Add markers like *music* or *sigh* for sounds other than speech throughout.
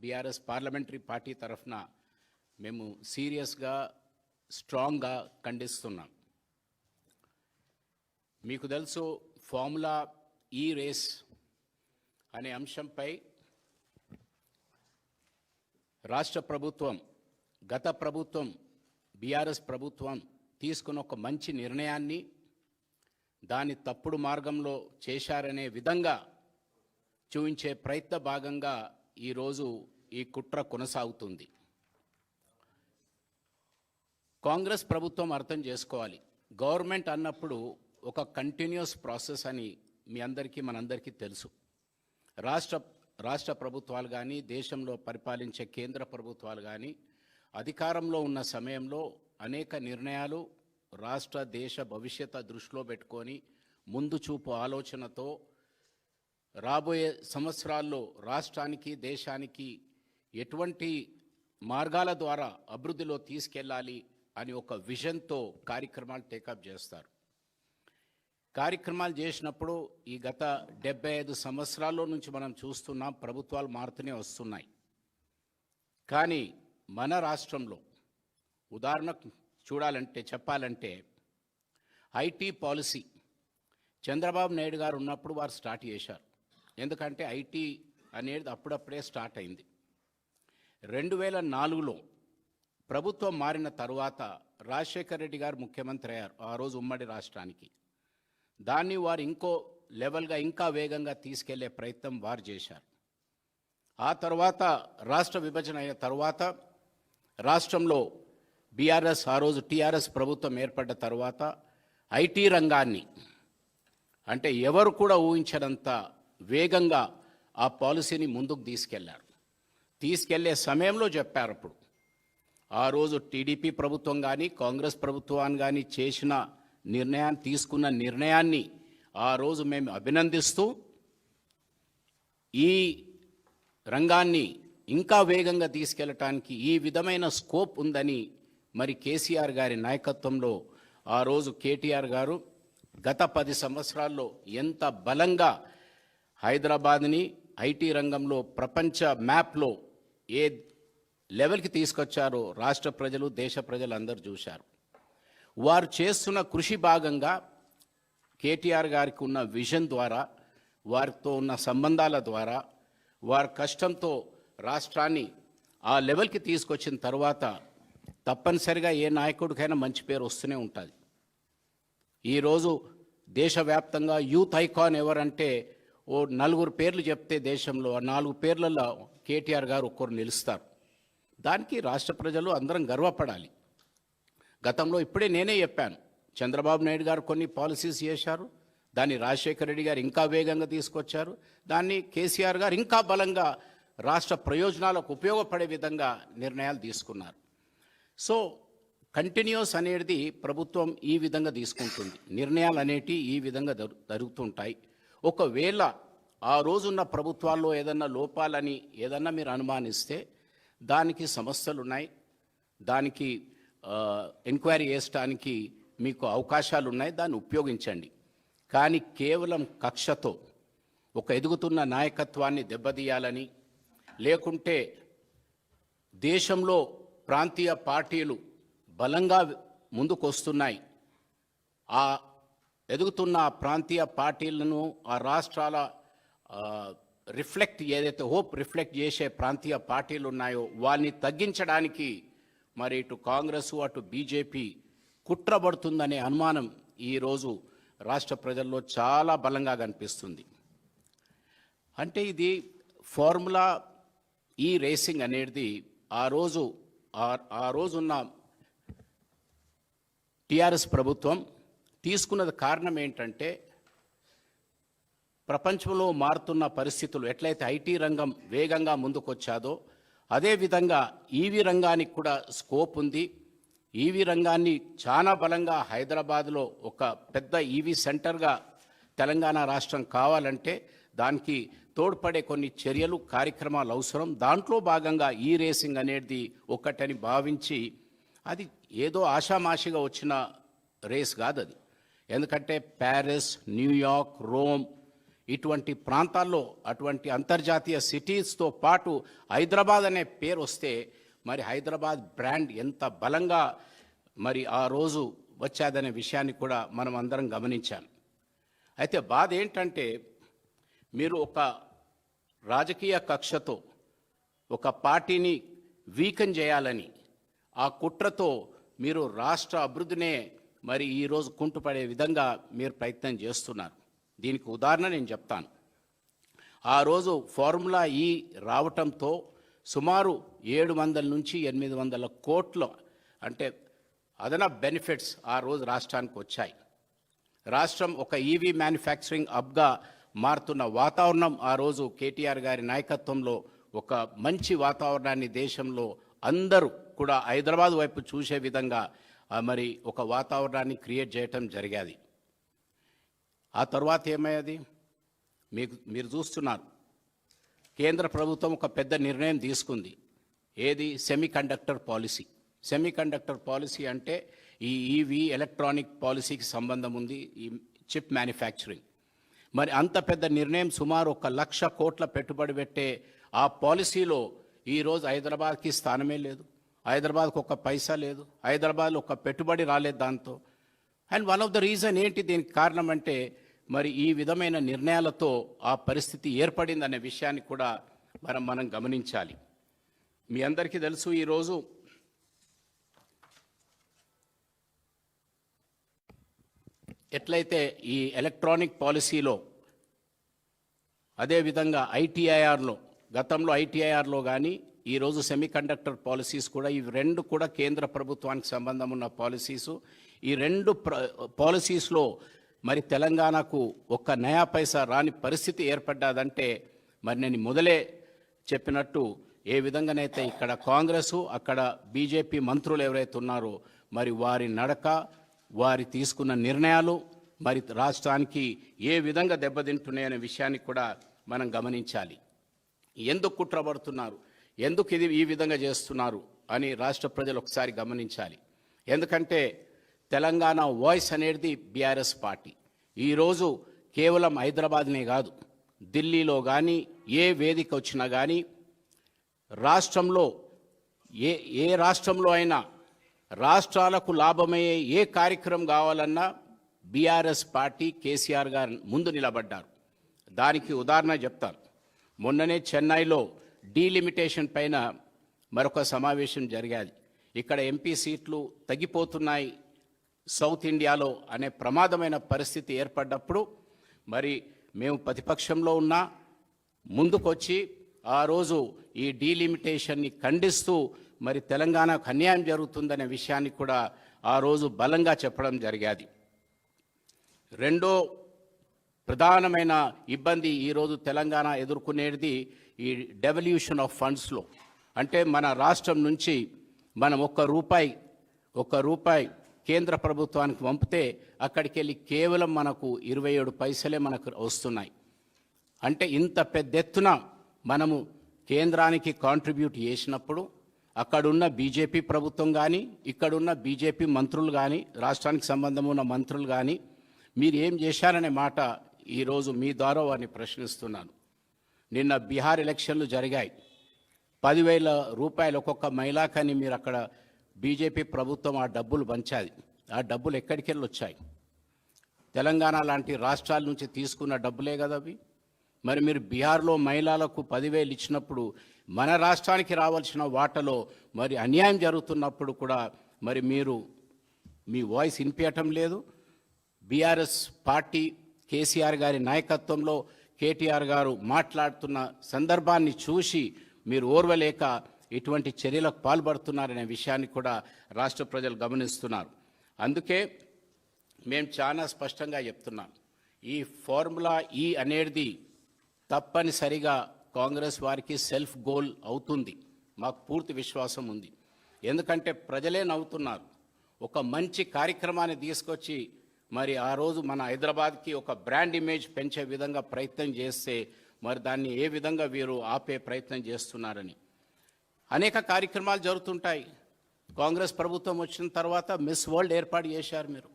BRS parliamentary party తరఫున మేము సీరియస్గా స్ట్రాంగ్గా ఖండిస్తున్నాం. మీకు తెలుసు ఫార్ములా ఈ రేస్ అనే అంశంపై రాష్ట్ర ప్రభుత్వం గత ప్రభుత్వం బీఆర్ఎస్ ప్రభుత్వం తీసుకున్న ఒక మంచి నిర్ణయాన్ని దాని తప్పుడు మార్గంలో చేశారనే విధంగా చూపించే ప్రయత్న భాగంగా ఈరోజు ఈ కుట్ర కొనసాగుతుంది. కాంగ్రెస్ ప్రభుత్వం అర్థం చేసుకోవాలి. గవర్నమెంట్ అన్నప్పుడు ఒక కంటిన్యూస్ ప్రాసెస్ అని మీ అందరికీ మనందరికీ తెలుసు. రాష్ట్ర రాష్ట్ర ప్రభుత్వాలు కానీ దేశంలో పరిపాలించే కేంద్ర ప్రభుత్వాలు కానీ అధికారంలో ఉన్న సమయంలో అనేక నిర్ణయాలు రాష్ట్ర దేశ భవిష్యత్తు దృష్టిలో పెట్టుకొని ముందు చూపు ఆలోచనతో రాబోయే సంవత్సరాల్లో రాష్ట్రానికి దేశానికి ఎటువంటి మార్గాల ద్వారా అభివృద్ధిలో తీసుకెళ్ళాలి అని ఒక విజన్తో కార్యక్రమాలు టేకప్ చేస్తారు. కార్యక్రమాలు చేసినప్పుడు ఈ గత డెబ్బై ఐదు సంవత్సరాల్లో నుంచి మనం చూస్తున్నాం ప్రభుత్వాలు మారుతూనే వస్తున్నాయి. కానీ మన రాష్ట్రంలో ఉదాహరణకు చూడాలంటే చెప్పాలంటే ఐటీ పాలసీ చంద్రబాబు నాయుడు గారు ఉన్నప్పుడు వారు స్టార్ట్ చేశారు. ఎందుకంటే ఐటీ అనేది అప్పుడప్పుడే స్టార్ట్ అయింది. రెండు వేల నాలుగులో ప్రభుత్వం మారిన తరువాత రాజశేఖర రెడ్డి గారు ముఖ్యమంత్రి అయ్యారు ఆ రోజు ఉమ్మడి రాష్ట్రానికి. దాన్ని వారు ఇంకో లెవెల్గా ఇంకా వేగంగా తీసుకెళ్ళే ప్రయత్నం వారు చేశారు. ఆ తర్వాత రాష్ట్ర విభజన అయిన తర్వాత రాష్ట్రంలో బీఆర్ఎస్ ఆ రోజు టీఆర్ఎస్ ప్రభుత్వం ఏర్పడ్డ తర్వాత ఐటీ రంగాన్ని అంటే ఎవరు కూడా ఊహించనంత వేగంగా ఆ పాలసీని ముందుకు తీసుకెళ్ళారు. తీసుకెళ్ళే సమయంలో చెప్పారు అప్పుడు. ఆ రోజు టీడీపీ ప్రభుత్వం కానీ కాంగ్రెస్ ప్రభుత్వాన్ని కానీ చేసిన నిర్ణయాన్ని తీసుకున్న నిర్ణయాన్ని ఆ రోజు మేము అభినందిస్తూ ఈ రంగాన్ని ఇంకా వేగంగా తీసుకెళ్ళటానికి ఈ విధమైన స్కోప్ ఉందని మరి కేసీఆర్ గారి నాయకత్వంలో ఆ రోజు కేటీఆర్ గారు గత పది సంవత్సరాల్లో ఎంత బలంగా హైదరాబాద్ని ఐటీ రంగంలో ప్రపంచ మ్యాప్లో ఏ లెవెల్కి తీసుకొచ్చారో రాష్ట్ర ప్రజలు దేశ ప్రజలు అందరూ చూశారు. వారు చేస్తున్న కృషి భాగంగా కేటీఆర్ గారికి ఉన్న విజన్ ద్వారా వారితో ఉన్న సంబంధాల ద్వారా వారి కష్టంతో రాష్ట్రాన్ని ఆ లెవెల్కి తీసుకొచ్చిన తర్వాత తప్పనిసరిగా ఏ నాయకుడికైనా మంచి పేరు వస్తూనే ఉంటుంది. ఈరోజు దేశవ్యాప్తంగా యూత్ ఐకాన్ ఎవరంటే ఓ నలుగురు పేర్లు చెప్తే దేశంలో ఆ నాలుగు పేర్లలో కేటీఆర్ గారు ఒక్కరు నిలుస్తారు. దానికి రాష్ట్ర ప్రజలు అందరం గర్వపడాలి. గతంలో ఇప్పుడే నేనే చెప్పాను చంద్రబాబు నాయుడు గారు కొన్ని పాలసీస్ చేశారు దాన్ని రాజశేఖర రెడ్డి గారు ఇంకా వేగంగా తీసుకొచ్చారు దాన్ని కేసీఆర్ గారు ఇంకా బలంగా రాష్ట్ర ప్రయోజనాలకు ఉపయోగపడే విధంగా నిర్ణయాలు తీసుకున్నారు. సో కంటిన్యూస్ అనేది ప్రభుత్వం ఈ విధంగా తీసుకుంటుంది నిర్ణయాలు అనేటివి ఈ విధంగా జరుగుతుంటాయి. ఒకవేళ ఆ రోజున్న ప్రభుత్వాల్లో ఏదన్నా లోపాలని ఏదన్నా మీరు అనుమానిస్తే దానికి సమస్యలు ఉన్నాయి దానికి ఎంక్వైరీ చేసడానికి మీకు అవకాశాలు ఉన్నాయి దాన్ని ఉపయోగించండి. కానీ కేవలం కక్షతో ఒక ఎదుగుతున్న నాయకత్వాన్ని దెబ్బతీయాలని లేకుంటే దేశంలో ప్రాంతీయ పార్టీలు బలంగా ముందుకు వస్తున్నాయి ఆ ఎదుగుతున్న ఆ ప్రాంతీయ పార్టీలను ఆ రాష్ట్రాల రిఫ్లెక్ట్ ఏదైతే హోప్ రిఫ్లెక్ట్ చేసే ప్రాంతీయ పార్టీలు ఉన్నాయో వాళ్ళని తగ్గించడానికి మరి ఇటు కాంగ్రెస్ అటు బీజేపీ కుట్రబడుతుందనే అనుమానం ఈరోజు రాష్ట్ర ప్రజల్లో చాలా బలంగా కనిపిస్తుంది. అంటే ఇది ఫార్ములా ఈ రేసింగ్ అనేది ఆ రోజు ఆ- ఆ రోజున్న టిఆర్ఎస్ ప్రభుత్వం తీసుకున్నది కారణం ఏంటంటే ప్రపంచంలో మారుతున్న పరిస్థితులు ఎట్లయితే ఐటీ రంగం వేగంగా ముందుకొచ్చాదో అదేవిధంగా ఈవీ రంగానికి కూడా స్కోప్ ఉంది. ఈవీ రంగాన్ని చాలా బలంగా హైదరాబాద్లో ఒక పెద్ద ఈవీ సెంటర్గా తెలంగాణ రాష్ట్రం కావాలంటే దానికి తోడ్పడే కొన్ని చర్యలు కార్యక్రమాలు అవసరం. దాంట్లో భాగంగా ఈ రేసింగ్ అనేది ఒకటని భావించి అది ఏదో ఆషామాషిగా వచ్చిన రేస్ కాదు అది ఎందుకంటే ప్యారిస్ న్యూయార్క్ రోమ్ ఇటువంటి ప్రాంతాల్లో అటువంటి అంతర్జాతీయ సిటీస్తో పాటు హైదరాబాద్ అనే పేరు వస్తే మరి హైదరాబాద్ బ్రాండ్ ఎంత బలంగా మరి ఆ రోజు వచ్చాదనే విషయాన్ని కూడా మనం అందరం గమనించాం అయితే బాధ ఏంటంటే మీరు ఒక రాజకీయ కక్షతో ఒక పార్టీని వీకన్ చేయాలని ఆ కుట్రతో మీరు రాష్ట్ర అభివృద్ధినే మరి ఈరోజు కుంటుపడే విధంగా మీరు ప్రయత్నం చేస్తున్నారు. దీనికి ఉదాహరణ నేను చెప్తాను. ఆ రోజు ఫార్ములా ఈ రావటంతో సుమారు ఏడు వందల నుంచి ఎనిమిది వందల కోట్ల అంటే అదనపు బెనిఫిట్స్ ఆ రోజు రాష్ట్రానికి వచ్చాయి. రాష్ట్రం ఒక ఈవీ మ్యానుఫ్యాక్చరింగ్ హబ్గా మారుతున్న వాతావరణం ఆ రోజు కేటీఆర్ గారి నాయకత్వంలో ఒక మంచి వాతావరణాన్ని దేశంలో అందరూ కూడా హైదరాబాద్ వైపు చూసే విధంగా మరి ఒక వాతావరణాన్ని క్రియేట్ చేయటం జరిగేది. ఆ తర్వాత ఏమయ్యేది? మీకు మీరు చూస్తున్నారు. కేంద్ర ప్రభుత్వం ఒక పెద్ద నిర్ణయం తీసుకుంది. ఏది? Semiconductor policy. Semi conductor policy అంటే ఈ ఈవీ ఎలక్ట్రానిక్ పాలసీకి సంబంధం ఉంది ఈ చిప్ మ్యానుఫ్యాక్చరింగ్. మరి అంత పెద్ద నిర్ణయం సుమారు ఒక లక్ష కోట్ల పెట్టుబడి పెట్టే ఆ పాలసీలో ఈరోజు హైదరాబాద్కి స్థానమే లేదు. హైదరాబాద్కు ఒక పైసా లేదు. హైదరాబాద్లో ఒక పెట్టుబడి రాలేదు దాంతో. And one of the reason ఏంటి దీనికి కారణం అంటే మరి ఈ విధమైన నిర్ణయాలతో ఆ పరిస్థితి ఏర్పడిందనే విషయాన్ని కూడా మనం మనం గమనించాలి. మీ అందరికీ తెలుసు ఈరోజు ఎట్లయితే ఈ ఎలక్ట్రానిక్ పాలసీలో అదేవిధంగా ఐటీఐఆర్లో గతంలో ఐటీఐఆర్లో కానీ ఈరోజు సెమీ కండక్టర్ పాలసీస్ కూడా ఇవి రెండు కూడా కేంద్ర ప్రభుత్వానికి సంబంధం ఉన్న పాలసీస్ ఈ రెండు ప్ర పాలసీస్లో మరి తెలంగాణకు ఒక్క నయా పైసా రాని పరిస్థితి ఏర్పడ్డాదంటే మరి నేను మొదలే చెప్పినట్టు ఏ విధంగానైతే ఇక్కడ కాంగ్రెసు అక్కడ బీజేపీ మంత్రులు ఎవరైతే ఉన్నారో మరి వారి నడక వారి తీసుకున్న నిర్ణయాలు మరి రాష్ట్రానికి ఏ విధంగా దెబ్బతింటున్నాయనే విషయాన్ని కూడా మనం గమనించాలి. ఎందుకు కుట్రబడుతున్నారు ఎందుకు ఇది ఈ విధంగా చేస్తున్నారు అని రాష్ట్ర ప్రజలు ఒకసారి గమనించాలి. ఎందుకంటే తెలంగాణ వాయిస్ అనేది బీఆర్ఎస్ పార్టీ. ఈరోజు కేవలం హైదరాబాద్నే కాదు ఢిల్లీలో కానీ ఏ వేదిక వచ్చినా కానీ రాష్ట్రంలో ఏ ఏ రాష్ట్రంలో అయినా రాష్ట్రాలకు లాభమయ్యే ఏ కార్యక్రమం కావాలన్నా బీఆర్ఎస్ పార్టీ కేసీఆర్ గారు ముందు నిలబడ్డారు. దానికి ఉదాహరణ చెప్తాను. మొన్ననే చెన్నైలో డీలిమిటేషన్ పైన మరొక సమావేశం జరిగాది ఇక్కడ ఎంపీ సీట్లు తగ్గిపోతున్నాయి సౌత్ ఇండియాలో అనే ప్రమాదమైన పరిస్థితి ఏర్పడ్డప్పుడు మరి మేము ప్రతిపక్షంలో ఉన్నా ముందుకొచ్చి ఆ రోజు ఈ డీలిమిటేషన్ని ఖండిస్తూ మరి తెలంగాణకు అన్యాయం జరుగుతుందనే విషయాన్ని కూడా ఆ రోజు బలంగా చెప్పడం జరిగాది. రెండో ప్రధానమైన ఇబ్బంది ఈరోజు తెలంగాణ ఎదుర్కొనేది ఈ డెవల్యూషన్ ఆఫ్ ఫండ్స్లో అంటే మన రాష్ట్రం నుంచి మనం ఒక్క రూపాయి ఒక్క రూపాయి కేంద్ర ప్రభుత్వానికి పంపితే అక్కడికి వెళ్ళి కేవలం మనకు ఇరవై ఏడు పైసలే మనకు వస్తున్నాయి. అంటే ఇంత పెద్ద ఎత్తున మనము కేంద్రానికి కాంట్రిబ్యూట్ చేసినప్పుడు అక్కడున్న బీజేపీ ప్రభుత్వం కానీ ఇక్కడున్న బీజేపీ మంత్రులు కానీ రాష్ట్రానికి సంబంధం ఉన్న మంత్రులు కానీ మీరు ఏం చేశారనే మాట ఈరోజు మీ ద్వారా వారిని ప్రశ్నిస్తున్నాను. నిన్న బీహార్ ఎలక్షన్లు జరిగాయి. పదివేల రూపాయలు ఒక్కొక్క మహిళాకని మీరు అక్కడ బీజేపీ ప్రభుత్వం ఆ డబ్బులు పంచాది. ఆ డబ్బులు ఎక్కడికి వెళ్ళి వచ్చాయి తెలంగాణ లాంటి రాష్ట్రాల నుంచి తీసుకున్న డబ్బులే కదా అవి? మరి మీరు బీహార్లో మహిళలకు పదివేలు ఇచ్చినప్పుడు మన రాష్ట్రానికి రావాల్సిన వాటలో మరి అన్యాయం జరుగుతున్నప్పుడు కూడా మరి మీరు మీ వాయిస్ వినిపించటం లేదు? బీఆర్ఎస్ పార్టీ కేసీఆర్ గారి నాయకత్వంలో కేటీఆర్ గారు మాట్లాడుతున్న సందర్భాన్ని చూసి మీరు ఓర్వలేక ఇటువంటి చర్యలకు పాల్పడుతున్నారనే విషయాన్ని కూడా రాష్ట్ర ప్రజలు గమనిస్తున్నారు. అందుకే మేము చాలా స్పష్టంగా చెప్తున్నాం. ఈ ఫార్ములా ఈ అనేది తప్పనిసరిగా కాంగ్రెస్ వారికి సెల్ఫ్ గోల్ అవుతుంది. మాకు పూర్తి విశ్వాసం ఉంది. ఎందుకంటే ప్రజలే నవ్వుతున్నారు. ఒక మంచి కార్యక్రమాన్ని తీసుకొచ్చి మరి ఆ రోజు మన హైదరాబాద్కి ఒక బ్రాండ్ ఇమేజ్ పెంచే విధంగా ప్రయత్నం చేస్తే మరి దాన్ని ఏ విధంగా వీరు ఆపే ప్రయత్నం చేస్తున్నారని. అనేక కార్యక్రమాలు జరుగుతుంటాయి. కాంగ్రెస్ ప్రభుత్వం వచ్చిన తర్వాత మిస్ వరల్డ్ ఏర్పాటు చేశారు మీరు.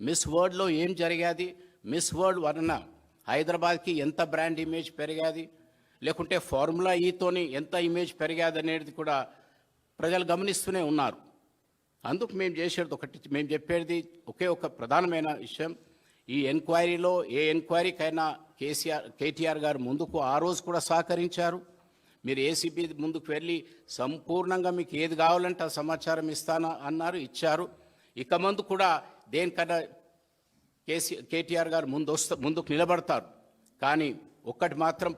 మిస్ వరల్డ్లో ఏం జరిగేది? మిస్ వరల్డ్ వలన హైదరాబాద్కి ఎంత బ్రాండ్ ఇమేజ్ పెరిగాది? లేకుంటే ఫార్ములా ఈతోని ఎంత ఇమేజ్ పెరిగాది అనేది కూడా ప్రజలు గమనిస్తూనే ఉన్నారు. అందుకు మేము చేసేది ఒకటి మేము చెప్పేది ఒకే ఒక ప్రధానమైన విషయం. ఈ ఎంక్వైరీలో ఏ ఎంక్వైరీకైనా కేసీఆర్ కేటీఆర్ గారు ముందుకు ఆ రోజు కూడా సహకరించారు. మీరు ఏసీబీ ముందుకు వెళ్ళి సంపూర్ణంగా మీకు ఏది కావాలంటే ఆ సమాచారం ఇస్తాను అన్నారు ఇచ్చారు. ఇక ముందు కూడా దేనికన్నా కేసీ కేటీఆర్ గారు ముందు వస్త ముందుకు నిలబడతారు. కానీ ఒక్కటి మాత్రం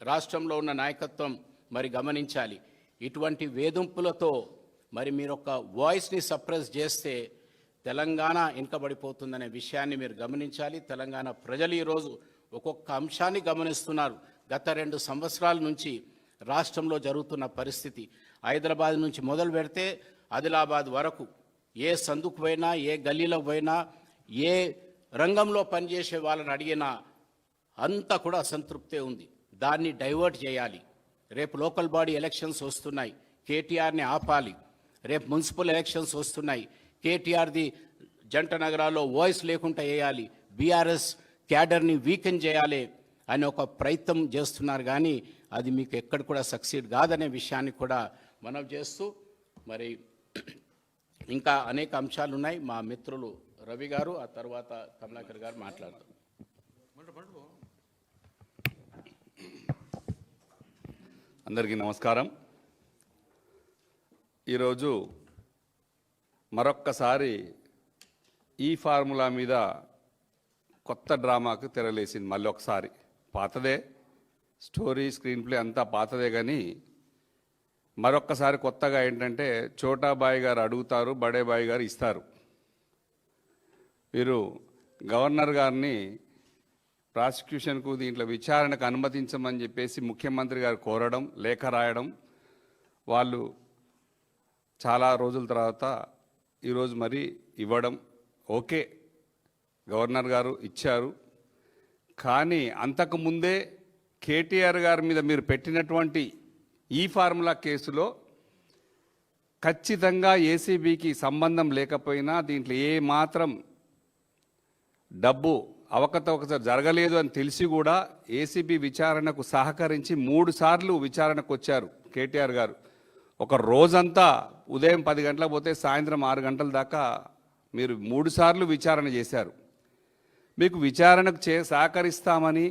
రాష్ట్రంలో ఉన్న నాయకత్వం మరి గమనించాలి. ఇటువంటి వేధింపులతో మరి మీరు ఒక వాయిస్ని సప్రెస్ చేస్తే తెలంగాణ వెనుకబడిపోతుందనే విషయాన్ని మీరు గమనించాలి. తెలంగాణ ప్రజలు ఈరోజు ఒక్కొక్క అంశాన్ని గమనిస్తున్నారు. గత రెండు సంవత్సరాల నుంచి రాష్ట్రంలో జరుగుతున్న పరిస్థితి. హైదరాబాద్ నుంచి మొదలు పెడితే ఆదిలాబాద్ వరకు ఏ సందుకు పోయినా ఏ గల్లీలో పోయినా ఏ రంగంలో పనిచేసే వాళ్ళని అడిగినా అంతా కూడా అసంతృప్తే ఉంది. దాన్ని డైవర్ట్ చేయాలి. రేపు లోకల్ బాడీ ఎలక్షన్స్ వస్తున్నాయి. కేటీఆర్ని ఆపాలి. రేపు మున్సిపల్ ఎలక్షన్స్ వస్తున్నాయి. కేటీఆర్ది జంట నగరాల్లో వాయిస్ లేకుండా వేయాలి. బీఆర్ఎస్ క్యాడర్ని వీకెన్ చేయాలి అని ఒక ప్రయత్నం చేస్తున్నారు కానీ అది మీకు ఎక్కడ కూడా సక్సీడ్ కాదనే విషయాన్ని కూడా మనం చేస్తూ మరి ఇంకా అనేక అంశాలు ఉన్నాయి. మా మిత్రులు రవి గారు ఆ తర్వాత కమలాకర్ గారు మాట్లాడతారు. అందరికీ నమస్కారం. ఈరోజు మరొక్కసారి ఈ ఫార్ములా మీద కొత్త డ్రామాకు తెరలేసింది మళ్ళీ ఒకసారి. పాతదే స్టోరీ స్క్రీన్ ప్లే అంతా పాతదే కానీ మరొక్కసారి కొత్తగా ఏంటంటే చోటాబాయి గారు అడుగుతారు బడేబాయి గారు ఇస్తారు. వీరు గవర్నర్ గారిని ప్రాసిక్యూషన్కు దీంట్లో విచారణకు అనుమతించమని చెప్పేసి ముఖ్యమంత్రి గారు కోరడం లేఖ రాయడం వాళ్ళు చాలా రోజుల తర్వాత ఈరోజు మరి ఇవ్వడం ఓకే. గవర్నర్ గారు ఇచ్చారు. కానీ అంతకుముందే కేటీఆర్ గారి మీద మీరు పెట్టినటువంటి ఈ ఫార్ములా కేసులో ఖచ్చితంగా ఏసీబీకి సంబంధం లేకపోయినా దీంట్లో ఏ మాత్రం డబ్బు అవకతవకత జరగలేదు అని తెలిసి కూడా ఏసీబీ విచారణకు సహకరించి మూడు సార్లు విచారణకు వచ్చారు కేటీఆర్ గారు. ఒక రోజంతా ఉదయం పది గంటల పోతే సాయంత్రం ఆరు గంటల దాకా మీరు మూడుసార్లు విచారణ చేశారు. మీకు విచారణకు చే సహకరిస్తామని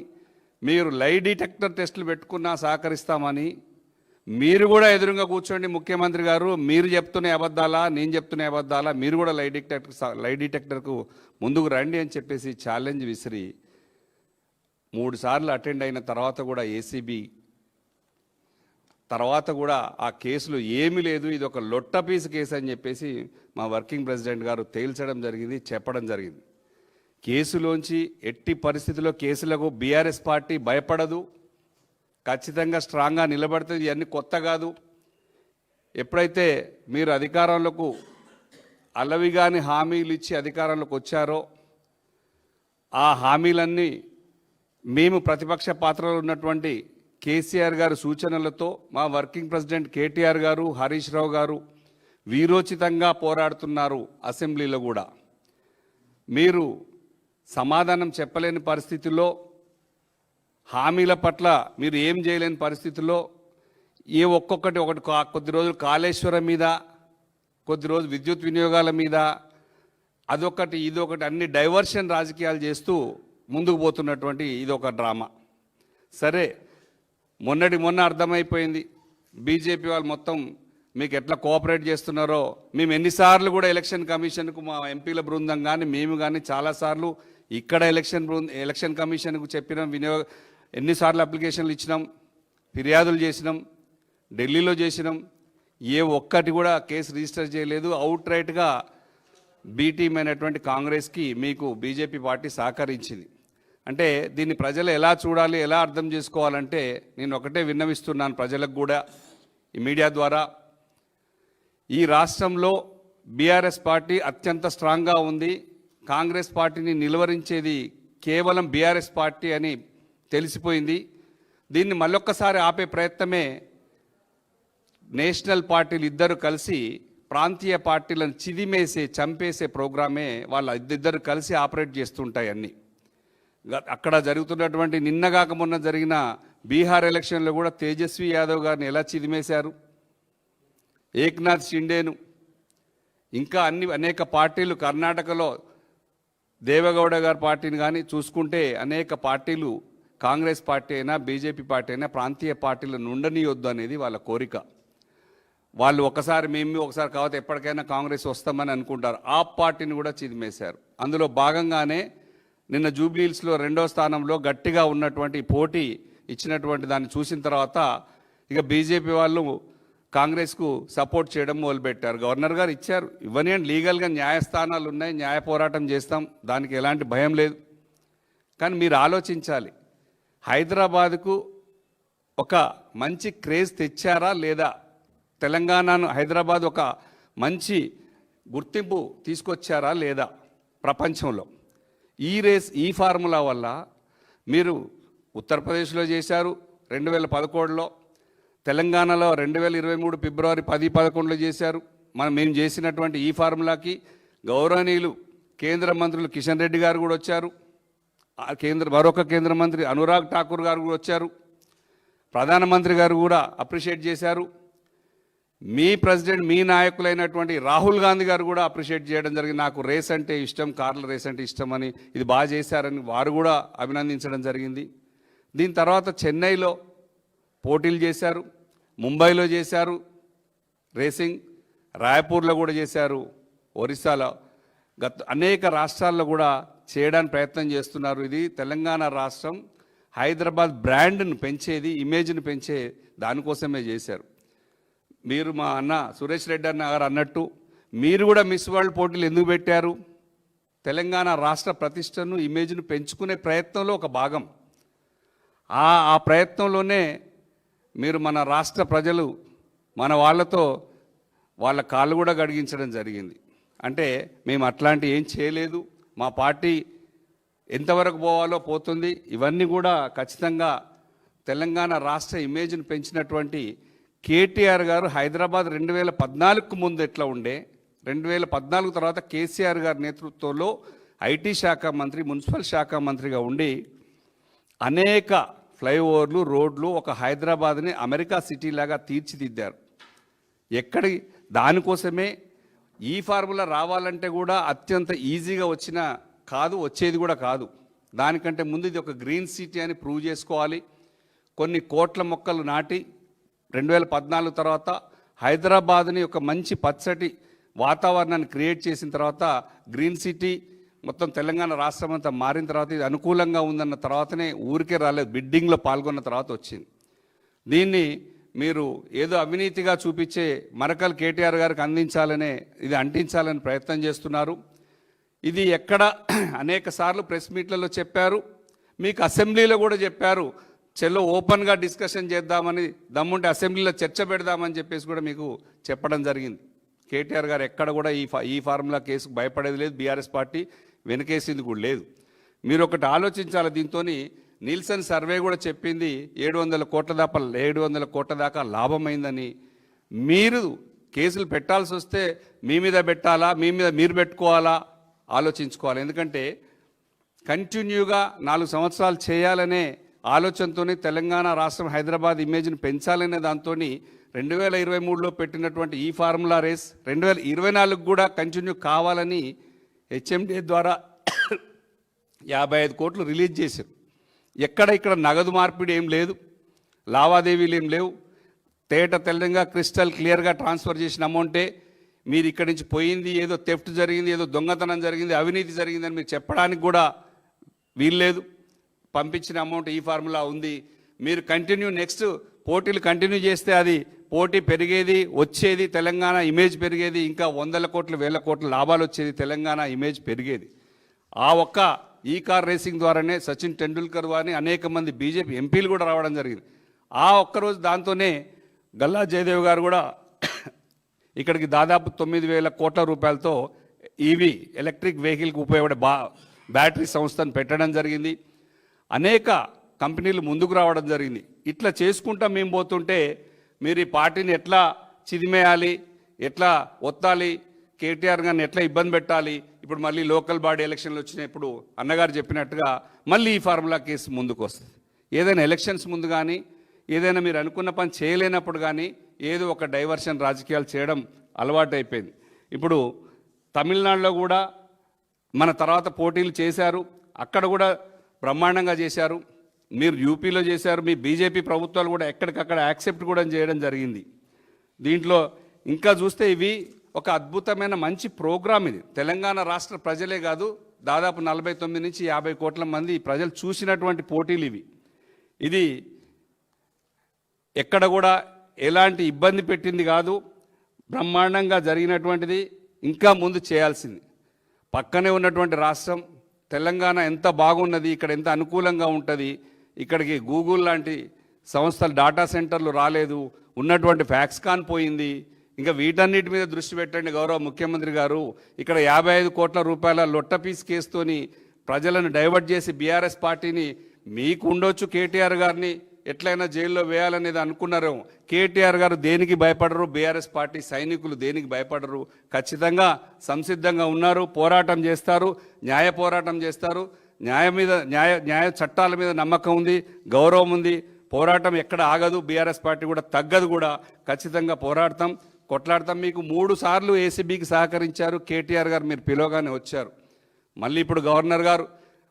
మీరు లై డిటెక్టర్ టెస్టులు పెట్టుకున్నా సహకరిస్తామని మీరు కూడా ఎదురుగా కూర్చోండి ముఖ్యమంత్రి గారు మీరు చెప్తున్న అబద్ధాలా నేను చెప్తున్న అబద్ధాలా మీరు కూడా లై డిటెక్టర్ లై డిటెక్టర్కు ముందుకు రండి అని చెప్పేసి ఛాలెంజ్ విసిరి మూడు సార్లు అటెండ్ అయిన తర్వాత కూడా ఏసీబీ తర్వాత కూడా ఆ కేసులో ఏమీ లేదు. ఇది ఒక లొట్ట పీస్ కేసు అని చెప్పేసి మా వర్కింగ్ ప్రెసిడెంట్ గారు తేల్చడం జరిగింది చెప్పడం జరిగింది. కేసులోంచి ఎట్టి పరిస్థితుల్లో కేసులకు బీఆర్ఎస్ పార్టీ భయపడదు. ఖచ్చితంగా స్ట్రాంగ్గా నిలబడుతుంది ఇవన్నీ కొత్త కాదు. ఎప్పుడైతే మీరు అధికారంలోకి అలవిగాని హామీలు ఇచ్చి అధికారంలోకి వచ్చారో ఆ హామీలన్నీ మేము ప్రతిపక్ష పాత్రలో ఉన్నటువంటి కేసీఆర్ గారి సూచనలతో మా వర్కింగ్ ప్రెసిడెంట్ కేటీఆర్ గారు హరీష్ రావు గారు వీరోచితంగా పోరాడుతున్నారు అసెంబ్లీలో కూడా. మీరు సమాధానం చెప్పలేని పరిస్థితుల్లో హామీల పట్ల మీరు ఏం చేయలేని పరిస్థితుల్లో ఏ ఒక్కొక్కటి ఒకటి కొద్ది రోజులు కాళేశ్వరం మీద కొద్ది రోజు విద్యుత్ వినియోగాల మీద అదొకటి ఇదొకటి అన్ని డైవర్షన్ రాజకీయాలు చేస్తూ ముందుకు పోతున్నటువంటి ఇది ఒక డ్రామా. సరే మొన్నటి మొన్న అర్థమైపోయింది. బీజేపీ వాళ్ళు మొత్తం మీకు ఎట్లా కోఆపరేట్ చేస్తున్నారో మేము ఎన్నిసార్లు కూడా ఎలక్షన్ కమిషన్కు మా ఎంపీల బృందం కానీ మేము కానీ చాలాసార్లు ఇక్కడ ఎలక్షన్ బృంద ఎలక్షన్ కమిషన్కు చెప్పినాం వినియోగ ఎన్నిసార్లు అప్లికేషన్లు ఇచ్చినాం ఫిర్యాదులు చేసినాం ఢిల్లీలో చేసినాం. ఏ ఒక్కటి కూడా కేసు రిజిస్టర్ చేయలేదు. అవుట్ రైట్గా బీటీమైనటువంటి అయినటువంటి కాంగ్రెస్కి మీకు బీజేపీ పార్టీ సహకరించింది. అంటే దీన్ని ప్రజలు ఎలా చూడాలి ఎలా అర్థం చేసుకోవాలంటే నేను ఒకటే విన్నవిస్తున్నాను ప్రజలకు కూడా ఈ మీడియా ద్వారా. ఈ రాష్ట్రంలో బీఆర్ఎస్ పార్టీ అత్యంత స్ట్రాంగ్గా ఉంది. కాంగ్రెస్ పార్టీని నిలువరించేది కేవలం బీఆర్ఎస్ పార్టీ అని తెలిసిపోయింది. దీన్ని మళ్ళొక్కసారి ఆపే ప్రయత్నమే నేషనల్ పార్టీలు ఇద్దరు కలిసి ప్రాంతీయ పార్టీలను చిదిమేసే చంపేసే ప్రోగ్రామే వాళ్ళ ఇద్దరు కలిసి ఆపరేట్ చేస్తుంటాయి అన్నీ. అక్కడ జరుగుతున్నటువంటి నిన్నగాక మొన్న జరిగిన బీహార్ ఎలక్షన్లో కూడా తేజస్వి యాదవ్ గారిని ఎలా చిదిమేశారు? ఏక్నాథ్ షిండేను. ఇంకా అన్ని అనేక పార్టీలు కర్ణాటకలో దేవగౌడ గారి పార్టీని కానీ చూసుకుంటే అనేక పార్టీలు కాంగ్రెస్ పార్టీ అయినా బీజేపీ పార్టీ అయినా ప్రాంతీయ పార్టీలను ఉండనీయొద్దు అనేది వాళ్ళ కోరిక. వాళ్ళు ఒకసారి మేము ఒకసారి కాకపోతే ఎప్పటికైనా కాంగ్రెస్ వస్తామని అనుకుంటారు. ఆ పార్టీని కూడా చిదిమేశారు. అందులో భాగంగానే నిన్న జూబ్లీహిల్స్లో రెండో స్థానంలో గట్టిగా ఉన్నటువంటి పోటీ ఇచ్చినటువంటి దాన్ని చూసిన తర్వాత ఇక బీజేపీ వాళ్ళు కాంగ్రెస్కు సపోర్ట్ చేయడం మొదలుపెట్టారు. గవర్నర్ గారు ఇచ్చారు ఇవ్వనియండి లీగల్గా న్యాయస్థానాలు ఉన్నాయి న్యాయ పోరాటం చేస్తాం దానికి ఎలాంటి భయం లేదు. కానీ మీరు ఆలోచించాలి హైదరాబాద్కు ఒక మంచి క్రేజ్ తెచ్చారా లేదా? తెలంగాణను హైదరాబాద్ ఒక మంచి గుర్తింపు తీసుకొచ్చారా లేదా? ప్రపంచంలో. ఈ రేస్ ఈ ఫార్ములా వల్ల మీరు ఉత్తరప్రదేశ్లో చేశారు రెండు వేల పదకొండులో తెలంగాణలో రెండు వేల ఇరవై మూడు ఫిబ్రవరి పది పదకొండులో చేశారు. మనం మేము చేసినటువంటి ఈ ఫార్ములాకి గౌరవనీయులు కేంద్ర మంత్రులు కిషన్ రెడ్డి గారు కూడా వచ్చారు. ఆ కేంద్ర మరొక కేంద్ర మంత్రి అనురాగ్ ఠాకూర్ గారు కూడా వచ్చారు. ప్రధానమంత్రి గారు కూడా అప్రిషియేట్ చేశారు. మీ ప్రెసిడెంట్ మీ నాయకులైనటువంటి రాహుల్ గాంధీ గారు కూడా అప్రిషియేట్ చేయడం జరిగింది. నాకు రేస్ అంటే ఇష్టం కార్ల రేస్ అంటే ఇష్టం అని ఇది బాగా చేశారని వారు కూడా అభినందించడం జరిగింది. దీని తర్వాత చెన్నైలో పోటీలు చేశారు ముంబైలో చేశారు రేసింగ్ రాయపూర్లో కూడా చేశారు ఒరిస్సాలో. గత అనేక రాష్ట్రాల్లో కూడా చేయడానికి ప్రయత్నం చేస్తున్నారు. ఇది తెలంగాణ రాష్ట్రం హైదరాబాద్ బ్రాండ్ను పెంచేది ఇమేజ్ని పెంచే దానికోసమే చేశారు. మీరు మా అన్న సురేష్ రెడ్డి అన్న గారు అన్నట్టు మీరు కూడా మిస్ వరల్డ్ పోటీలు ఎందుకు పెట్టారు? తెలంగాణ రాష్ట్ర ప్రతిష్టను ఇమేజ్ను పెంచుకునే ప్రయత్నంలో ఒక భాగం. ఆ ఆ ప్రయత్నంలోనే మీరు మన రాష్ట్ర ప్రజలు మన వాళ్ళతో వాళ్ళ కాళ్ళు కూడా గడిగించడం జరిగింది. అంటే మేము అట్లాంటి ఏం చేయలేదు. మా పార్టీ ఎంతవరకు పోవాలో పోతుంది. ఇవన్నీ కూడా ఖచ్చితంగా తెలంగాణ రాష్ట్ర ఇమేజ్ను పెంచినటువంటి కేటీఆర్ గారు హైదరాబాద్ రెండు వేల పద్నాలుగుకు ముందు ఎట్లా ఉండే రెండు వేల పద్నాలుగు తర్వాత కేసీఆర్ గారి నేతృత్వంలో ఐటీ శాఖ మంత్రి మున్సిపల్ శాఖ మంత్రిగా ఉండి అనేక ఫ్లైఓవర్లు రోడ్లు ఒక హైదరాబాద్ని అమెరికా సిటీ లాగా తీర్చిదిద్దారు. ఎక్కడి దానికోసమే ఈ ఫార్ములా రావాలంటే కూడా అత్యంత ఈజీగా వచ్చిన కాదు వచ్చేది కూడా కాదు. దానికంటే ముందు ఇది ఒక గ్రీన్ సిటీ అని ప్రూవ్ చేసుకోవాలి. కొన్ని కోట్ల మొక్కలు నాటి రెండు వేల పద్నాలుగు తర్వాత హైదరాబాద్ని ఒక మంచి పచ్చటి వాతావరణాన్ని క్రియేట్ చేసిన తర్వాత గ్రీన్ సిటీ మొత్తం తెలంగాణ రాష్ట్రం అంతా మారిన తర్వాత ఇది అనుకూలంగా ఉందన్న తర్వాతనే ఊరికే రాలేదు బిడ్డింగ్లో పాల్గొన్న తర్వాత వచ్చింది. దీన్ని మీరు ఏదో అవినీతిగా చూపించే మరకల్ కేటీఆర్ గారికి అందించాలనే ఇది అంటించాలని ప్రయత్నం చేస్తున్నారు. ఇది ఎక్కడ *clears throat* అనేక సార్లు ప్రెస్ మీట్లలో చెప్పారు మీకు అసెంబ్లీలో కూడా చెప్పారు చెల్లో ఓపెన్గా డిస్కషన్ చేద్దామని దమ్ముంటే అసెంబ్లీలో చర్చ పెడదామని చెప్పేసి కూడా మీకు చెప్పడం జరిగింది. కేటీఆర్ గారు ఎక్కడ కూడా ఈ ఫా ఈ ఫార్ములా కేసుకు భయపడేది లేదు. బీఆర్ఎస్ పార్టీ వెనకేసింది కూడా లేదు. మీరు ఒకటి ఆలోచించాలి దీంతో నీల్సన్ సర్వే కూడా చెప్పింది ఏడు వందల కోట్ల దాకా ఏడు వందల కోట్ల దాకా లాభమైందని. మీరు కేసులు పెట్టాల్సి వస్తే మీ మీద పెట్టాలా మీ మీద మీరు పెట్టుకోవాలా? ఆలోచించుకోవాలి. ఎందుకంటే కంటిన్యూగా నాలుగు సంవత్సరాలు చేయాలనే ఆలోచనతోనే తెలంగాణ రాష్ట్రం హైదరాబాద్ ఇమేజ్ని పెంచాలనే దాంతో రెండు వేల ఇరవై మూడులో పెట్టినటువంటి ఈ ఫార్ములా రేస్ రెండు వేల ఇరవై నాలుగు కూడా కంటిన్యూ కావాలని హెచ్ఎండీ ద్వారా యాభై ఐదు కోట్లు రిలీజ్ చేశారు. ఎక్కడ ఇక్కడ నగదు మార్పిడి ఏం లేదు లావాదేవీలు ఏం లేవు. తేట తెల్లంగా క్రిస్టల్ క్లియర్గా ట్రాన్స్ఫర్ చేసిన అమౌంటే మీరు ఇక్కడి నుంచి పోయింది ఏదో థెఫ్ట్ జరిగింది ఏదో దొంగతనం జరిగింది అవినీతి జరిగిందని మీరు చెప్పడానికి కూడా వీల్లేదు. పంపించిన అమౌంట్ ఈ ఫార్ములా ఉంది. మీరు కంటిన్యూ నెక్స్ట్ పోటీలు కంటిన్యూ చేస్తే అది పోటీ పెరిగేది వచ్చేది తెలంగాణ ఇమేజ్ పెరిగేది ఇంకా వందల కోట్లు వేల కోట్ల లాభాలు వచ్చేది తెలంగాణ ఇమేజ్ పెరిగేది. ఆ ఒక్క ఈ కార్ రేసింగ్ ద్వారానే సచిన్ టెండూల్కర్ వారిని అనేక మంది బీజేపీ ఎంపీలు కూడా రావడం జరిగింది. ఆ ఒక్కరోజు దాంతోనే గల్లా జయదేవ్ గారు కూడా ఇక్కడికి దాదాపు తొమ్మిది వేల కోట్ల రూపాయలతో ఈవీ ఎలక్ట్రిక్ వెహికల్కి ఉపయోగపడే బా బ్యాటరీ సంస్థను పెట్టడం జరిగింది. అనేక కంపెనీలు ముందుకు రావడం జరిగింది. ఇట్లా చేసుకుంటా మేము పోతుంటే మీరు ఈ పార్టీని ఎట్లా చిదిమేయాలి ఎట్లా ఒత్తాలి కేటీఆర్ గారిని ఎట్లా ఇబ్బంది పెట్టాలి ఇప్పుడు మళ్ళీ లోకల్ బాడీ ఎలక్షన్లు వచ్చినప్పుడు అన్నగారు చెప్పినట్టుగా మళ్ళీ ఈ ఫార్ములా కేసు ముందుకు వస్తుంది. ఏదైనా ఎలక్షన్స్ ముందు కానీ ఏదైనా మీరు అనుకున్న పని చేయలేనప్పుడు కానీ ఏదో ఒక డైవర్షన్ రాజకీయాలు చేయడం అలవాటు అయిపోయింది ఇప్పుడు తమిళనాడులో కూడా మన తర్వాత పోటీలు చేశారు. అక్కడ కూడా బ్రహ్మాండంగా చేశారు. మీరు యూపీలో చేశారు మీ బీజేపీ ప్రభుత్వాలు కూడా ఎక్కడికక్కడ యాక్సెప్ట్ కూడా చేయడం జరిగింది. దీంట్లో ఇంకా చూస్తే ఇవి ఒక అద్భుతమైన మంచి ప్రోగ్రామ్ ఇది. తెలంగాణ రాష్ట్ర ప్రజలే కాదు దాదాపు నలభై తొమ్మిది నుంచి యాభై కోట్ల మంది ప్రజలు చూసినటువంటి పోటీలు ఇవి. ఇది ఎక్కడ కూడా ఎలాంటి ఇబ్బంది పెట్టింది కాదు బ్రహ్మాండంగా జరిగినటువంటిది ఇంకా ముందు చేయాల్సింది. పక్కనే ఉన్నటువంటి రాష్ట్రం తెలంగాణ ఎంత బాగున్నది ఇక్కడ ఎంత అనుకూలంగా ఉంటుంది ఇక్కడికి గూగుల్ లాంటి సంస్థలు డాటా సెంటర్లు రాలేదు ఉన్నటువంటి ఫ్యాక్స్కాన్ పోయింది. ఇంకా వీటన్నిటి మీద దృష్టి పెట్టండి గౌరవ ముఖ్యమంత్రి గారు. ఇక్కడ యాభై ఐదు కోట్ల రూపాయల లొట్టపీస్ కేసుతోని ప్రజలను డైవర్ట్ చేసి బీఆర్ఎస్ పార్టీని మీకు ఉండొచ్చు కేటీఆర్ గారిని ఎట్లయినా జైల్లో వేయాలనేది అనుకున్నారు కేటీఆర్ గారు దేనికి భయపడరు? బీఆర్ఎస్ పార్టీ సైనికులు దేనికి భయపడరు? ఖచ్చితంగా సంసిద్ధంగా ఉన్నారు పోరాటం చేస్తారు న్యాయ పోరాటం చేస్తారు. న్యాయ మీద న్యాయ న్యాయ చట్టాల మీద నమ్మకం ఉంది గౌరవం ఉంది. పోరాటం ఎక్కడ ఆగదు బీఆర్ఎస్ పార్టీ కూడా తగ్గదు కూడా. ఖచ్చితంగా పోరాడతాం కొట్లాడతాం. మీకు మూడు సార్లు ఏసీబీకి సహకరించారు కేటీఆర్ గారు మీరు పిలవగానే వచ్చారు. మళ్ళీ ఇప్పుడు గవర్నర్ గారు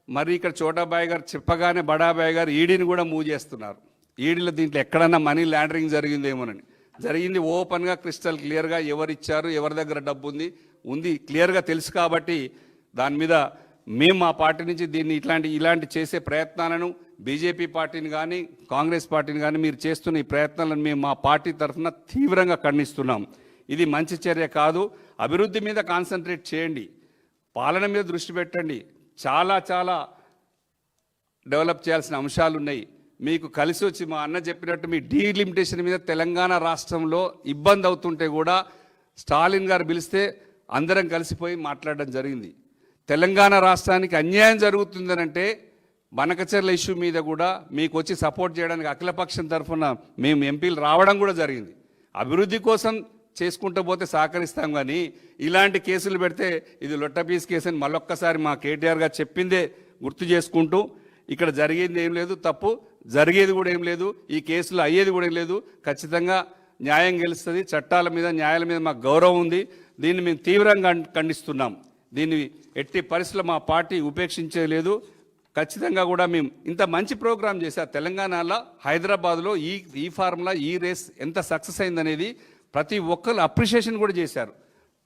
మరి ఇక్కడ చోటాబాయ్ గారు చెప్పగానే బడాబాయ్ గారు ఈడీని కూడా మూవ్ చేస్తున్నారు. ఈడీలో దీంట్లో ఎక్కడన్నా మనీ లాండరింగ్ జరిగిందేమోనని. జరిగింది ఓపెన్గా క్రిస్టల్ క్లియర్గా ఎవరు ఇచ్చారు ఎవరి దగ్గర డబ్బు ఉంది ఉంది క్లియర్గా తెలుసు కాబట్టి దాని మీద మేము మా పార్టీ నుంచి దీన్ని ఇట్లాంటి ఇలాంటి చేసే ప్రయత్నాలను బీజేపీ పార్టీని కానీ కాంగ్రెస్ పార్టీని కానీ మీరు చేస్తున్న ఈ ప్రయత్నాలను మేము మా పార్టీ తరఫున తీవ్రంగా ఖండిస్తున్నాం. ఇది మంచి చర్య కాదు. అభివృద్ధి మీద కాన్సన్ట్రేట్ చేయండి. పాలన మీద దృష్టి పెట్టండి. చాలా చాలా డెవలప్ చేయాల్సిన అంశాలు ఉన్నాయి మీకు కలిసి వచ్చి మా అన్న చెప్పినట్టు మీ డీలిమిటేషన్ మీద తెలంగాణ రాష్ట్రంలో ఇబ్బంది అవుతుంటే కూడా స్టాలిన్ గారు పిలిస్తే అందరం కలిసిపోయి మాట్లాడడం జరిగింది. తెలంగాణ రాష్ట్రానికి అన్యాయం జరుగుతుందనంటే బనకచర్ల ఇష్యూ మీద కూడా మీకు వచ్చి సపోర్ట్ చేయడానికి అఖిలపక్షం తరఫున మేము ఎంపీలు రావడం కూడా జరిగింది. అభివృద్ధి కోసం చేసుకుంటూ పోతే సహకరిస్తాం కానీ ఇలాంటి కేసులు పెడితే ఇది లొట్టపీస్ కేసు అని మళ్ళొక్కసారి మా కేటీఆర్ గారు చెప్పిందే గుర్తు చేసుకుంటూ ఇక్కడ జరిగింది ఏం లేదు తప్పు. జరిగేది కూడా ఏం లేదు ఈ కేసులో అయ్యేది కూడా ఏం లేదు. ఖచ్చితంగా న్యాయం గెలుస్తుంది. చట్టాల మీద న్యాయాల మీద మాకు గౌరవం ఉంది. దీన్ని మేము తీవ్రంగా ఖండిస్తున్నాం. దీన్ని ఎట్టి పరిస్థితుల్లో మా పార్టీ ఉపేక్షించలేదు లేదు. ఖచ్చితంగా కూడా మేము ఇంత మంచి ప్రోగ్రాం చేశారు తెలంగాణలో హైదరాబాద్లో ఈ ఈ ఫార్ములా ఈ రేస్ ఎంత సక్సెస్ అయిందనేది ప్రతి ఒక్కరు అప్రిషియేషన్ కూడా చేశారు.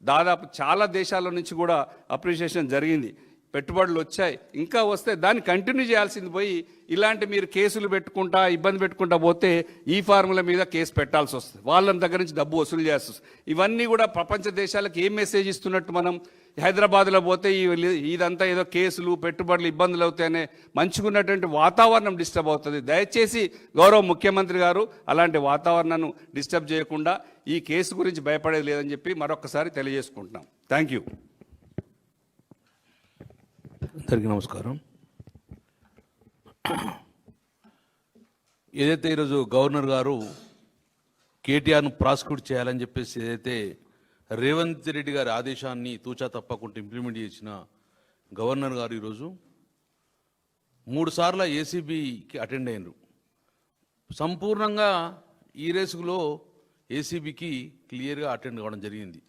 దాదాపు చాలా దేశాల నుంచి కూడా అప్రిషియేషన్ జరిగింది. పెట్టుబడులు వచ్చాయి. ఇంకా వస్తే దాన్ని కంటిన్యూ చేయాల్సింది పోయి ఇలాంటి మీరు కేసులు పెట్టుకుంటా ఇబ్బంది పెట్టుకుంటా పోతే ఈ ఫార్ములా మీద కేసు పెట్టాల్సి వస్తుంది. వాళ్ళ దగ్గర నుంచి డబ్బు వసూలు చేయాల్సి వస్తుంది. ఇవన్నీ కూడా ప్రపంచ దేశాలకు ఏం మెసేజ్ ఇస్తున్నట్టు మనం హైదరాబాద్లో పోతే ఈ- ఇదంతా ఏదో కేసులు పెట్టుబడులు ఇబ్బందులు అవుతాయనే మంచుకున్నటువంటి వాతావరణం డిస్టర్బ్ అవుతుంది. దయచేసి గౌరవ ముఖ్యమంత్రి గారు అలాంటి వాతావరణాన్ని డిస్టర్బ్ చేయకుండా ఈ కేసు గురించి భయపడేది లేదని చెప్పి మరొకసారి తెలియజేసుకుంటున్నాం. థ్యాంక్ యూ అందరికీ నమస్కారం. ఏదైతే ఈరోజు గవర్నర్ గారు కేటీఆర్ను ప్రాసిక్యూట్ చేయాలని చెప్పేసి ఏదైతే రేవంత్ రెడ్డి గారి ఆదేశాన్ని తూచా తప్పకుండా ఇంప్లిమెంట్ చేసిన గవర్నర్ గారు ఈరోజు మూడు సార్లు ఏసీబీకి అటెండ్ అయినరు. సంపూర్ణంగా ఈ రేసులో ఏసీబీకి క్లియర్గా అటెండ్ కావడం జరిగింది.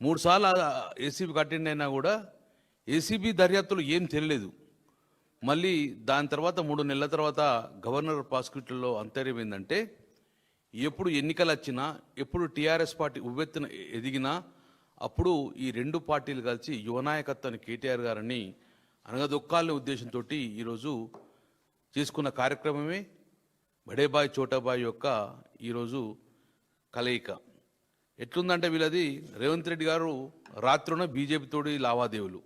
మూడు సార్లు ఏసీబీకి అటెండ్ అయినా కూడా ఏసీబీ దర్యాప్తులో ఏం తెలియలేదు. మళ్ళీ దాని తర్వాత మూడు నెలల తర్వాత గవర్నర్ ప్రాసిక్యూటర్లో అంతర్యం ఏంటంటే ఎప్పుడు ఎన్నికలు వచ్చినా ఎప్పుడు టీఆర్ఎస్ పార్టీ ఉవ్వెత్తున ఎదిగినా అప్పుడు ఈ రెండు పార్టీలు కలిసి యువనాయకత్వాన్ని కేటీఆర్ గారని అనగదొక్కాలనే ఉద్దేశంతో ఈరోజు చేసుకున్న కార్యక్రమమే బడేబాయ్ చోటాబాయ్ యొక్క ఈరోజు కలయిక. ఎట్లుందంటే వీళ్ళది రేవంత్ రెడ్డి గారు రాత్రున బీజేపీతోటి లావాదేవీలు.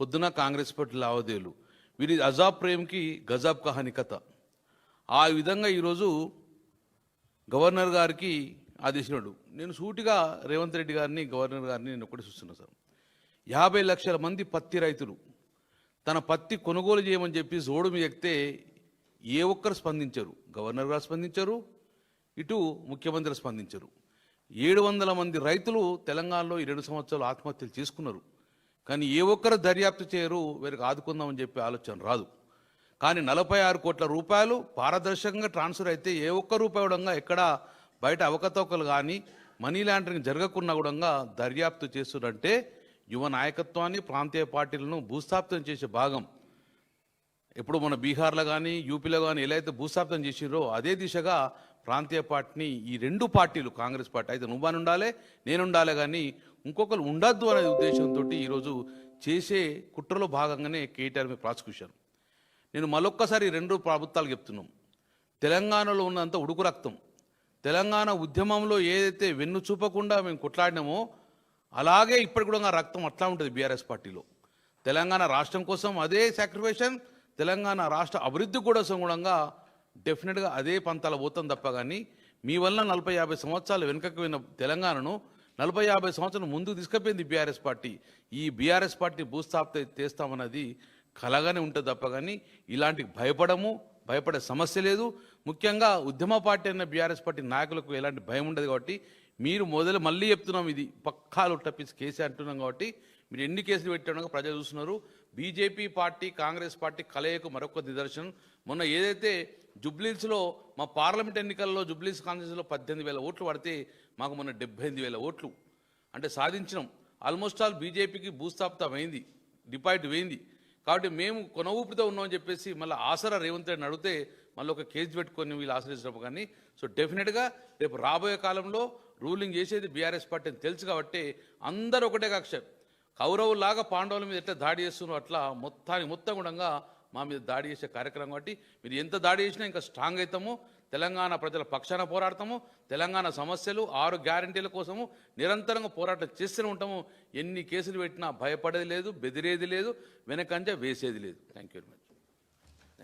పొద్దున కాంగ్రెస్ పార్టీ లావాదేవీలు. వీరి అజాబ్ ప్రేమ్కి గజాబ్ కహాని కథ. ఆ విధంగా ఈరోజు గవర్నర్ గారికి ఆదేశినాడు నేను సూటిగా రేవంత్ రెడ్డి గారిని గవర్నర్ గారిని నేను ఒకటి చూస్తున్నా సార్. యాభై లక్షల మంది పత్తి రైతులు తన పత్తి కొనుగోలు చేయమని చెప్పి జోడు మీ ఎక్కితే ఏ ఒక్కరు స్పందించరు. గవర్నర్ గారు స్పందించరు ఇటు ముఖ్యమంత్రి స్పందించరు. ఏడు వందల మంది రైతులు తెలంగాణలో ఈ రెండు సంవత్సరాలు ఆత్మహత్యలు చేసుకున్నారు. కానీ ఏ ఒక్కరు దర్యాప్తు చేయరు వీరికి ఆదుకుందామని చెప్పి ఆలోచన రాదు. కానీ నలభై ఆరు కోట్ల రూపాయలు పారదర్శకంగా ట్రాన్స్ఫర్ అయితే ఏ ఒక్క రూపాయి కూడా ఎక్కడ బయట అవకతవకలు కానీ మనీ లాండరింగ్ జరగకుండా కూడా దర్యాప్తు చేస్తున్నంటే యువ నాయకత్వాన్ని ప్రాంతీయ పార్టీలను భూస్థాపితం చేసే భాగం. ఇప్పుడు మన బీహార్లో కానీ యూపీలో కానీ ఎలా అయితే భూస్థాపితం చేసిరో అదే దిశగా ప్రాంతీయ పార్టీని ఈ రెండు పార్టీలు కాంగ్రెస్ పార్టీ. అయితే నువ్వని ఉండాలి నేను ఉండాలి కానీ ఇంకొకరు ఉండద్దు అనే ఉద్దేశంతో ఈరోజు చేసే కుట్రలో భాగంగానే కేటీఆర్ మీద ప్రాసిక్యూషన్ నేను మరొక్కసారి రెండు ప్రభుత్వాలు చెప్తున్నాం. తెలంగాణలో ఉన్నంత ఉడుకు రక్తం. తెలంగాణ ఉద్యమంలో ఏదైతే వెన్ను చూపకుండా మేము కొట్లాడినామో అలాగే ఇప్పటికి కూడా రక్తం అట్లా ఉంటుంది బీఆర్ఎస్ పార్టీలో. తెలంగాణ రాష్ట్రం కోసం అదే సాక్రిఫికేషన్ తెలంగాణ రాష్ట్ర అభివృద్ధి కోసం కూడా డెఫినెట్గా అదే పంతాల పోతాం తప్ప కానీ మీ వల్ల నలభై యాభై సంవత్సరాలు వెనుకకు పోయిన తెలంగాణను నలభై యాభై సంవత్సరాలు ముందుకు తీసుకుపోయింది బీఆర్ఎస్ పార్టీ. ఈ బీఆర్ఎస్ పార్టీ భూస్థాపిత చేస్తామన్నది కలగానే ఉంటుంది తప్ప కానీ ఇలాంటి భయపడము భయపడే సమస్య లేదు. ముఖ్యంగా ఉద్యమ పార్టీ అయిన బీఆర్ఎస్ పార్టీ నాయకులకు ఎలాంటి భయం ఉండదు కాబట్టి మీరు మొదలు మళ్ళీ చెప్తున్నాం ఇది పక్కాలు టప్పించి కేసీ అంటున్నాం కాబట్టి మీరు ఎన్ని కేసులు పెట్టాడో ప్రజలు చూస్తున్నారు. బీజేపీ పార్టీ కాంగ్రెస్ పార్టీ కలయిక మరొక నిదర్శనం. మొన్న ఏదైతే జుబ్లీస్లో మా పార్లమెంట్ ఎన్నికల్లో జుబ్లీస్ కాంగ్రెస్లో పద్దెనిమిది వేల ఓట్లు పడితే మాకు మొన్న డెబ్బై ఎనిమిది వేల ఓట్లు. అంటే సాధించినాం. ఆల్మోస్ట్ ఆల్ బీజేపీకి భూస్థాపితం అయింది డిపాజిట్ వేయింది కాబట్టి మేము కొన ఉన్నామని చెప్పేసి మళ్ళీ ఆసరా రేవంత్ రెడ్డి అడిగితే మళ్ళీ ఒక కేసు పెట్టుకొని వీళ్ళు ఆశ్రయించడం కానీ. సో డెఫినెట్గా రేపు రాబోయే కాలంలో రూలింగ్ చేసేది బీఆర్ఎస్ పార్టీ అని తెలుసు కాబట్టి అందరూ ఒకటే కక్ష. కౌరవులాగా పాండవుల మీద ఎట్లా దాడి చేస్తున్నారు అట్లా మొత్తానికి మొత్తం కూడా మా మీద దాడి చేసే కార్యక్రమం కాబట్టి మీరు ఎంత దాడి చేసినా ఇంకా స్ట్రాంగ్ అవుతాము. తెలంగాణ ప్రజల పక్షాన పోరాడతాము. తెలంగాణ సమస్యలు ఆరు గ్యారంటీల కోసము నిరంతరంగా పోరాటం చేస్తూనే ఉంటాము. ఎన్ని కేసులు పెట్టినా భయపడేది లేదు బెదిరేది లేదు వెనకంజ వేసేది లేదు. Thank you very much